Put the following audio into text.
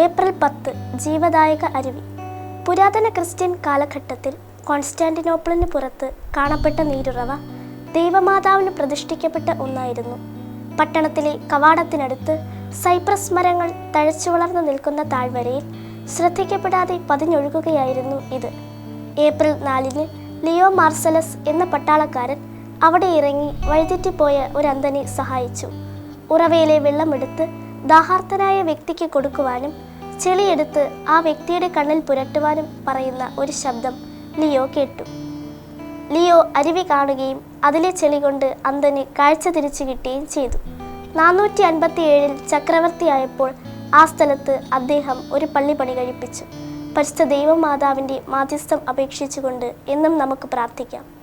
April പത്ത് ജീവദായക അരുവി. പുരാതന ക്രിസ്ത്യൻ കാലഘട്ടത്തിൽ കോൺസ്റ്റാന്റിനോപ്പിളിന് പുറത്ത് കാണപ്പെട്ട നീരുറവ ദൈവമാതാവിന് പ്രതിഷ്ഠിക്കപ്പെട്ട ഒന്നായിരുന്നു. പട്ടണത്തിലെ കവാടത്തിനടുത്ത് സൈപ്രസ് മരങ്ങൾ തഴച്ചു വളർന്നു നിൽക്കുന്ന താഴ്വരയിൽ ശ്രദ്ധിക്കപ്പെടാതെ പതിഞ്ഞൊഴുകുകയായിരുന്നു ഇത്. ഏപ്രിൽ നാലിന് ലിയോ മാർസലസ് എന്ന പട്ടാളക്കാരൻ അവിടെ ഇറങ്ങി വഴിതെറ്റിപ്പോയ ഒരു അന്തനെ സഹായിച്ചു. ഉറവയിലെ വെള്ളമെടുത്ത് ദാഹാർത്തനായ വ്യക്തിക്ക് കൊടുക്കുവാനും ചെളിയെടുത്ത് ആ വ്യക്തിയുടെ കണ്ണിൽ പുരട്ടുവാനും പറയുന്ന ഒരു ശബ്ദം ലിയോ കേട്ടു. ലിയോ അരുവി കാണുകയും അതിലെ ചെളി കൊണ്ട് അന്തന് കാഴ്ച തിരിച്ചു കിട്ടുകയും ചെയ്തു. നാനൂറ്റി അൻപത്തി ഏഴിൽ ചക്രവർത്തിയായപ്പോൾ ആ സ്ഥലത്ത് അദ്ദേഹം ഒരു പള്ളി പണി കഴിപ്പിച്ചു. പരിശുദ്ധ ദൈവമാതാവിന്റെ മാധ്യസ്ഥം അപേക്ഷിച്ചുകൊണ്ട് എന്നും നമുക്ക് പ്രാർത്ഥിക്കാം.